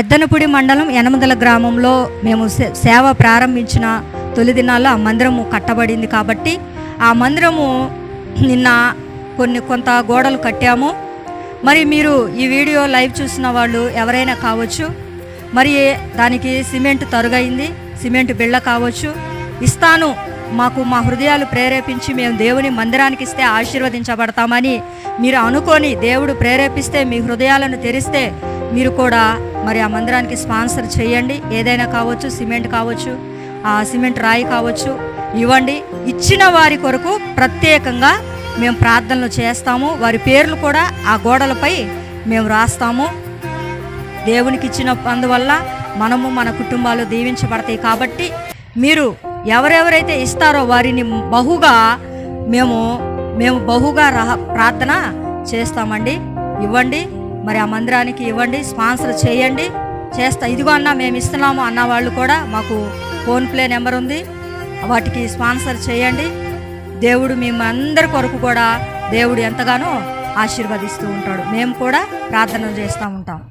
ఎద్దనపూడి మండలం ఎనమదల గ్రామంలో మేము సేవ ప్రారంభించిన తొలి దినాల్లో ఆ మందిరము కట్టబడింది కాబట్టి ఆ మందిరము నిన్న కొన్ని కొంత గోడలు కట్టాము. మరి మీరు ఈ వీడియో లైవ్ చూసిన వాళ్ళు ఎవరైనా కావచ్చు మరి దానికి సిమెంట్ తరుగైంది సిమెంట్ బిళ్ళ కావచ్చు ఇస్తాను. మాకు మా హృదయాలు ప్రేరేపించి మేము దేవుని మందిరానికి ఇస్తే ఆశీర్వదించబడతామని మీరు అనుకొని దేవుడు ప్రేరేపిస్తే మీ హృదయాలను తెరిస్తే మీరు కూడా మరి ఆ మందిరానికి స్పాన్సర్ చేయండి. ఏదైనా కావచ్చు సిమెంట్ కావచ్చు ఆ సిమెంట్ రాయి కావచ్చు ఇవ్వండి. ఇచ్చిన వారి కొరకు ప్రత్యేకంగా మేము ప్రార్థనలు చేస్తాము. వారి పేర్లు కూడా ఆ గోడలపై మేము రాస్తాము. దేవునికి ఇచ్చిన అందువల్ల మనము మన కుటుంబాలు దీవించబడతాయి కాబట్టి మీరు ఎవరెవరైతే ఇస్తారో వారిని బహుగా మేము మేము బహుగా రహ ప్రార్థన చేస్తామండి. ఇవ్వండి. మరి ఆ మందిరానికి ఇవ్వండి స్పాన్సర్ చేయండి. చేస్తా ఇదిగో అన్న మేము ఇస్తున్నాము అన్న వాళ్ళు కూడా మాకు ఫోన్పే నెంబర్ ఉంది. వాటికి స్పాన్సర్ చేయండి. దేవుడు మేము అందరి కొరకు కూడా దేవుడు ఎంతగానో ఆశీర్వదిస్తూ ఉంటాడు. మేము కూడా ప్రార్థన చేస్తూ ఉంటాం.